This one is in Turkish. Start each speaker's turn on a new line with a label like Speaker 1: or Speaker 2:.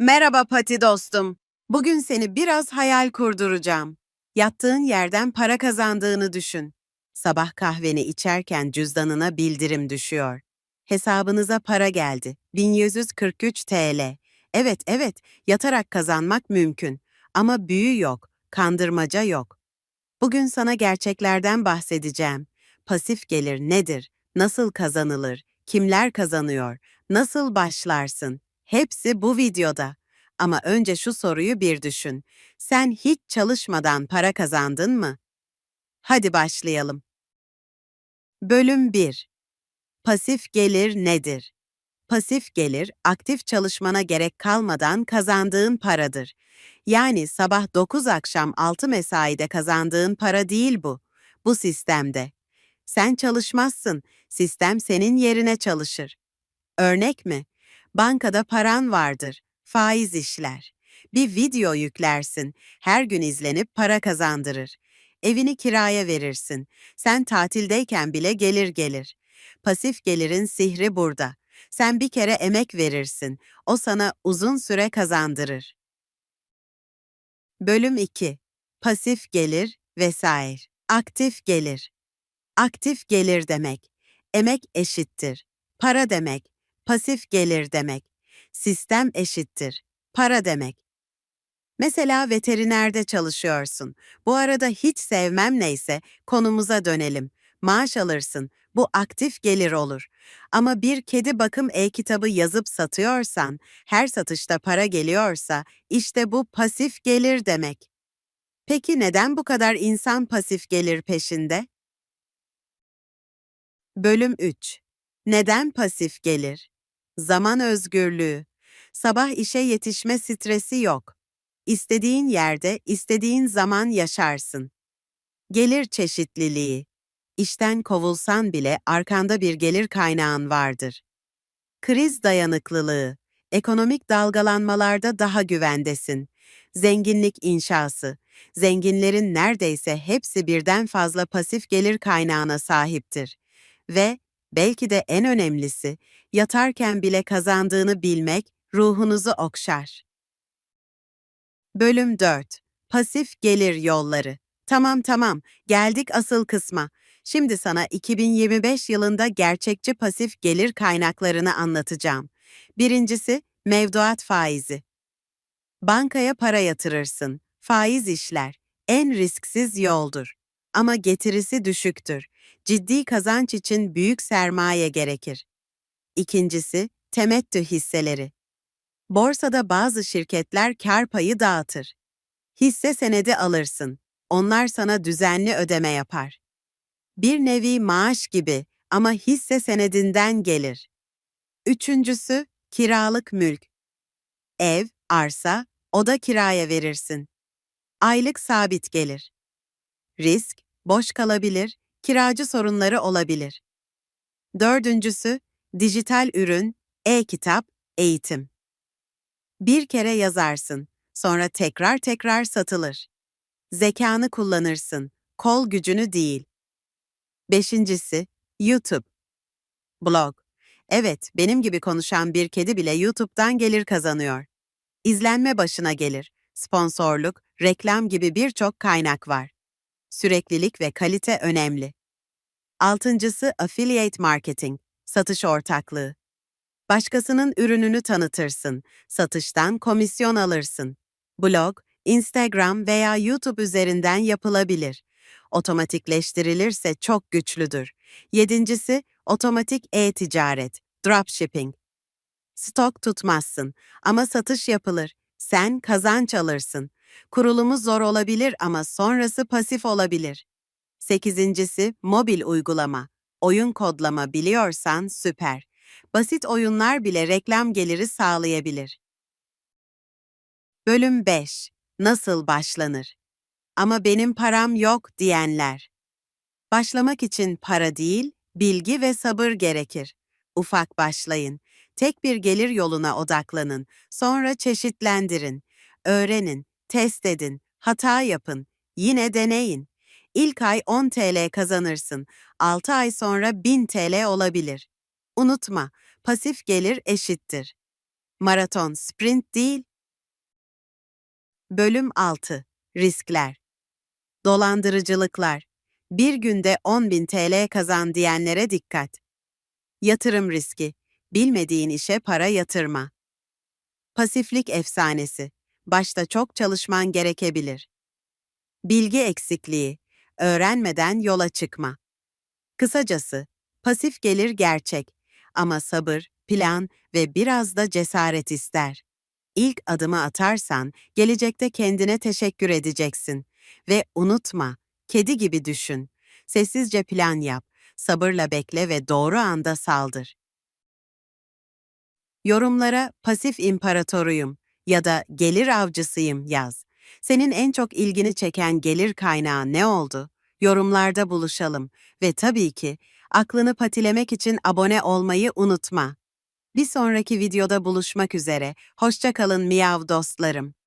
Speaker 1: Merhaba Pati dostum. Bugün seni biraz hayal kurduracağım. Yattığın yerden para kazandığını düşün. Sabah kahveni içerken cüzdanına bildirim düşüyor. Hesabınıza para geldi. 1143 TL. Evet, evet, yatarak kazanmak mümkün. Ama büyü yok, kandırmaca yok. Bugün sana gerçeklerden bahsedeceğim. Pasif gelir nedir? Nasıl kazanılır? Kimler kazanıyor? Nasıl başlarsın? Hepsi bu videoda. Ama önce şu soruyu bir düşün. Sen hiç çalışmadan para kazandın mı? Hadi başlayalım. Bölüm 1. Pasif gelir nedir? Pasif gelir, aktif çalışmana gerek kalmadan kazandığın paradır. Yani sabah 9 akşam 6 mesaide kazandığın para değil bu. Bu sistemde. Sen çalışmazsın, sistem senin yerine çalışır. Örnek mi? Bankada paran vardır, faiz işler. Bir video yüklersin, her gün izlenip para kazandırır. Evini kiraya verirsin. Sen tatildeyken bile gelir gelir. Pasif gelirin sihri burada. Sen bir kere emek verirsin. O sana uzun süre kazandırır. Bölüm 2. Pasif gelir vesaire. Aktif gelir. Aktif gelir demek. Emek eşittir. Para demek. Pasif gelir demek. Sistem eşittir. Para demek. Mesela veterinerde çalışıyorsun. Bu arada hiç sevmem neyse konumuza dönelim. Maaş alırsın. Bu aktif gelir olur. Ama bir kedi bakım e-kitabı yazıp satıyorsan, her satışta para geliyorsa işte bu pasif gelir demek. Peki neden bu kadar insan pasif gelir peşinde? Bölüm 3. Neden pasif gelir? Zaman özgürlüğü. Sabah işe yetişme stresi yok. İstediğin yerde, istediğin zaman yaşarsın. Gelir çeşitliliği. İşten kovulsan bile arkanda bir gelir kaynağın vardır. Kriz dayanıklılığı. Ekonomik dalgalanmalarda daha güvendesin. Zenginlik inşası. Zenginlerin neredeyse hepsi birden fazla pasif gelir kaynağına sahiptir. Ve belki de en önemlisi, yatarken bile kazandığını bilmek ruhunuzu okşar. Bölüm 4. Pasif gelir yolları. Tamam tamam, geldik asıl kısma. Şimdi sana 2025 yılında gerçekçi pasif gelir kaynaklarını anlatacağım. Birincisi, mevduat faizi. Bankaya para yatırırsın. Faiz işler. En risksiz yoldur. Ama getirisi düşüktür. Ciddi kazanç için büyük sermaye gerekir. İkincisi, temettü hisseleri. Borsada bazı şirketler kar payı dağıtır. Hisse senedi alırsın. Onlar sana düzenli ödeme yapar. Bir nevi maaş gibi ama hisse senedinden gelir. Üçüncüsü, kiralık mülk. Ev, arsa, oda kiraya verirsin. Aylık sabit gelir. Risk, boş kalabilir, kiracı sorunları olabilir. Dördüncüsü, dijital ürün, e-kitap, eğitim. Bir kere yazarsın, sonra tekrar tekrar satılır. Zekanı kullanırsın, kol gücünü değil. Beşincisi, YouTube. Blog. Evet, benim gibi konuşan bir kedi bile YouTube'dan gelir kazanıyor. İzlenme başına gelir. Sponsorluk, reklam gibi birçok kaynak var. Süreklilik ve kalite önemli. Altıncısı affiliate marketing, satış ortaklığı. Başkasının ürününü tanıtırsın, satıştan komisyon alırsın. Blog, Instagram veya YouTube üzerinden yapılabilir. Otomatikleştirilirse çok güçlüdür. Yedincisi, otomatik e-ticaret, dropshipping. Stok tutmazsın ama satış yapılır. Sen kazanç alırsın. Kurulumu zor olabilir ama sonrası pasif olabilir. Sekizincisi, mobil uygulama. Oyun kodlama biliyorsan süper. Basit oyunlar bile reklam geliri sağlayabilir. Bölüm 5. Nasıl başlanır? Ama benim param yok diyenler. Başlamak için para değil, bilgi ve sabır gerekir. Ufak başlayın. Tek bir gelir yoluna odaklanın. Sonra çeşitlendirin. Öğrenin, test edin, hata yapın. Yine deneyin. İlk ay 10 TL kazanırsın. 6 ay sonra 1000 TL olabilir. Unutma, pasif gelir eşittir. Maraton sprint değil, Bölüm 6 Riskler Dolandırıcılıklar Bir günde 10.000 TL kazan diyenlere dikkat. Yatırım riski Bilmediğin işe para yatırma. Pasiflik efsanesi Başta çok çalışman gerekebilir. Bilgi eksikliği Öğrenmeden yola çıkma. Kısacası, pasif gelir gerçek ama sabır, plan ve biraz da cesaret ister. İlk adımı atarsan gelecekte kendine teşekkür edeceksin ve unutma, kedi gibi düşün. Sessizce plan yap, sabırla bekle ve doğru anda saldır. Yorumlara pasif imparatoruyum ya da gelir avcısıyım yaz. Senin en çok ilgini çeken gelir kaynağı ne oldu? Yorumlarda buluşalım ve tabii ki aklını patilemek için abone olmayı unutma. Bir sonraki videoda buluşmak üzere. Hoşça kalın miyav dostlarım.